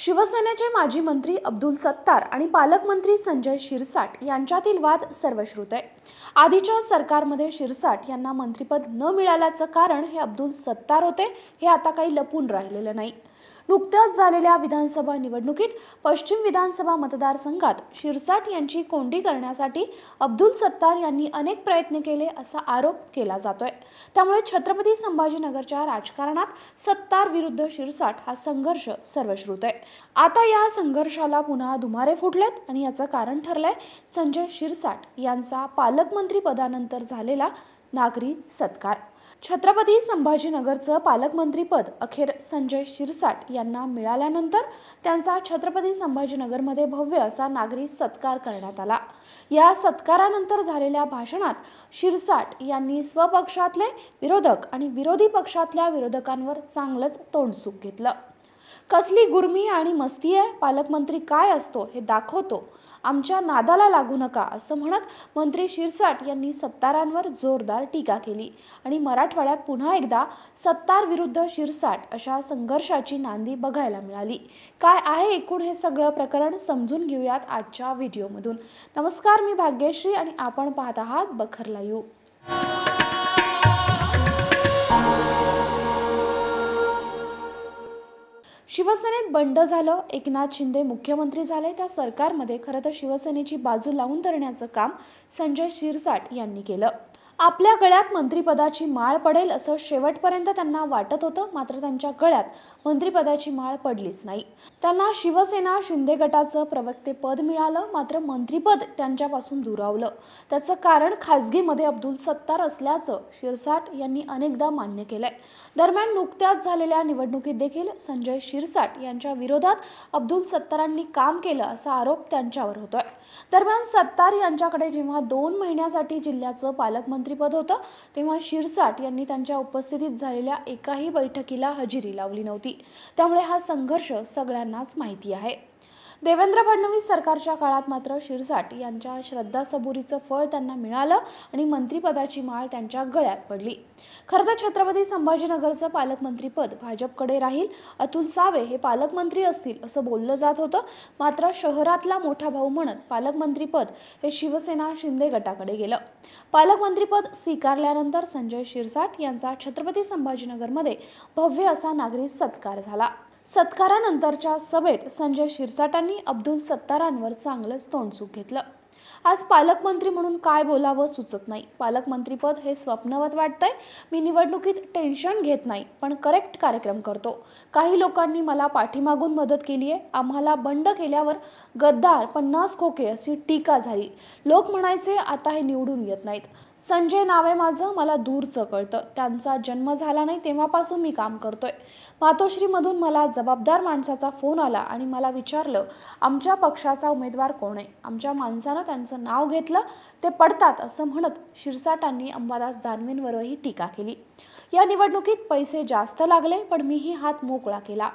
शिवसेनेचे माजी मंत्री अब्दुल सत्तार आणि पालकमंत्री संजय शिरसाट यांच्यातील वाद सर्वश्रुत आहे. आधीच्या सरकारमध्ये शिरसाट यांना मंत्रिपद न मिळाल्याचं कारण हे अब्दुल सत्तार होते हे आता काही लपून राहिलेलं नाही. नुकत्याच झालेल्या विधानसभा निवडणुकीत पश्चिम विधानसभा मतदारसंघात शिरसाट यांची कोंडी करण्यासाठी अब्दुल सत्तार यांनी अनेक प्रयत्न केले असा आरोप केला जातोय. त्यामुळे छत्रपती संभाजीनगरच्या राजकारणात सत्तार विरुद्ध शिरसाट हा संघर्ष सर्वश्रुत आहे. आता या संघर्षाला पुन्हा दुमारे फुटलेत आणि याचं कारण ठरलंय संजय शिरसाट यांचा पालकमंत्री पदानंतर झालेला नागरी सत्कार. छत्रपती संभाजीनगरचं पालकमंत्रीपद अखेर संजय शिरसाट यांना मिळाल्यानंतर त्यांचा छत्रपती संभाजीनगरमध्ये भव्य असा नागरी सत्कार करण्यात आला. या सत्कारानंतर झालेल्या भाषणात शिरसाट यांनी स्वपक्षातले विरोधक आणि विरोधी पक्षातल्या विरोधकांवर चांगलंच तोंडसुख घेतलं. कसली गुरमी आणि मस्ती आहे? पालकमंत्री काय असतो? हे दाखवतो. आमच्या नादाला लागू नका असं म्हणत मंत्री शिरसाट यांनी सत्तारांवर जोरदार टीका केली. आणि मराठवाड्यात पुन्हा एकदा सत्तार विरुद्ध शिरसाट अशा संघर्षाची नांदी बघायला मिळाली. काय आहे एकूण हे सगळं प्रकरण? समजून घेऊयात आजच्या व्हिडिओमधून. नमस्कार मी भाग्यश्री आणि आपण पाहत आहात बखरला लाईव्ह शिवसेनेत बंड झालं एकनाथ शिंदे मुख्यमंत्री झाले त्या सरकारमध्ये खरं तर शिवसेनेची बाजू लावून धरण्याचं काम संजय शिरसाट यांनी केलं. आपल्या गळ्यात मंत्रिपदाची माळ पडेल असं शेवटपर्यंत त्यांना वाटत होतं मात्र त्यांच्या गळ्यात मंत्रिपदाची माळ पडलीच नाही. त्यांना शिवसेना शिंदे गटाचं प्रवक्तेपद मिळालं मात्र मंत्रिपद त्यांच्यापासून दुरावलं. त्याचं कारण खासगीमध्ये अब्दुल सत्तार असल्याचं शिरसाट यांनी अनेकदा मान्य केलंय. दरम्यान नुकत्याच झालेल्या निवडणुकीत देखील संजय शिरसाट यांच्या विरोधात अब्दुल सत्तारांनी काम केलं असा आरोप त्यांच्यावर होतोय. दरम्यान सत्तार यांच्याकडे जेव्हा दोन महिन्यासाठी जिल्ह्याचं पालकमंत्री मंत्रिपद होतं तेव्हा शिरसाट यांनी त्यांच्या उपस्थितीत झालेल्या एकाही बैठकीला हजेरी लावली नव्हती. त्यामुळे हा संघर्ष सगळ्यांनाच माहिती आहे. देवेंद्र फडणवीस सरकारच्या काळात मात्र शिरसाट यांच्या श्रद्धासबुरीचं फळ त्यांना मिळालं आणि मंत्रिपदाची माळ त्यांच्या गळ्यात पडली. खरं तर छत्रपती संभाजीनगरचं पालकमंत्रीपद भाजपकडे राहील. अतुल सावे हे पालकमंत्री असतील असं बोललं जात होतं. मात्र शहरातला मोठा भाऊ म्हणत पालकमंत्रीपद हे शिवसेना शिंदे गटाकडे गेलं. पालकमंत्रीपद स्वीकारल्यानंतर संजय शिरसाट यांचा छत्रपती संभाजीनगरमध्ये भव्य असा नागरी सत्कार झाला. सत्कारानंतरच्या सभेत संजय शिरसाटांनी अब्दुल सत्तारांवर चांगलंच तोंडसुख घेतलं. आज पालकमंत्री म्हणून काय बोलावं सुचत नाही. पालकमंत्रीपद हे स्वप्नवत वाटतंय. मी निवडणुकीत टेन्शन घेत नाही पण करेक्ट कार्यक्रम करतो. काही लोकांनी मला पाठीमागून मदत केली आहे आम्हाला बंड केल्यावर गद्दार पन्नास खोके अशी टीका झाली. लोक म्हणायचे आता हे निवडून येत नाहीत. संजय नावे माझं मला दूरचं कळतं. त्यांचा जन्म झाला नाही तेव्हापासून मी काम करतोय. मातोश्रीमधून मला जबाबदार माणसाचा फोन आला आणि मला विचारलं आमच्या पक्षाचा उमेदवार कोण आहे आमच्या माणसानं त्यांचं नाव घेतलं ते पडतात असं म्हणत शिरसाटांनी अंबादास दानवेंवरही टीका केली. या निवडणुकीत पैसे जास्त लागले पण मीही हात मोकळा केला.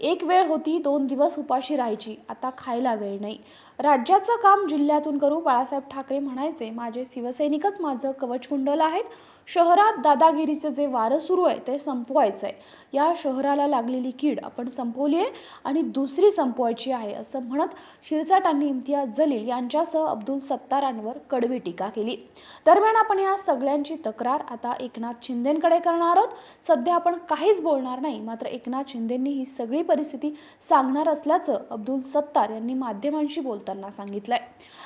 एक वेळ होती दोन दिवस उपाशी राहायची. आता खायला वेळ नाही. राज्याचं काम जिल्ह्यातून करू बाळासाहेब ठाकरे म्हणायचे माझे शिवसैनिकच माझं कवचकुंडल आहेत. शहरात दादागिरीचं जे वारं सुरू आहे ते संपवायचं आहे. या शहराला लागलेली कीड आपण संपवली आहे आणि दुसरी संपवायची आहे असं म्हणत शिरसाटांनी इम्तियाज जलील यांच्यासह अब्दुल सत्तारांवर कडवी टीका केली. दरम्यान आपण या सगळ्यांची तक्रार आता एकनाथ शिंदेकडे करणार आहोत. सध्या आपण काहीच बोलणार नाही मात्र एकनाथ शिंदेंनी ही सगळी परिस्थिती सांगणार असल्याचं अब्दुल सत्तार यांनी माध्यमांशी बोलताना सांगितलंय.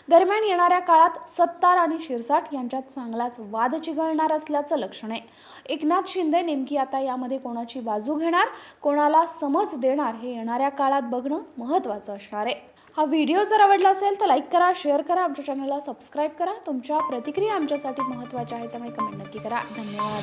दरम्यान येणाऱ्या काळात सत्तार आणि शिरसाट यांच्यात चांगलाच वाद चिघळणार असल्याचं लक्षण आहे. एकनाथ शिंदे नेमकी आता यामध्ये कोणाची बाजू घेणार कोणाला समज देणार हे येणाऱ्या काळात बघणं महत्त्वाचं असणार आहे. हा व्हिडिओ जर आवडला असेल तर लाईक करा शेअर करा आमच्या चॅनलला सबस्क्राईब करा. तुमच्या प्रतिक्रिया आमच्यासाठी महत्त्वाच्या आहेत त्यामुळे कमेंट नक्की करा. धन्यवाद.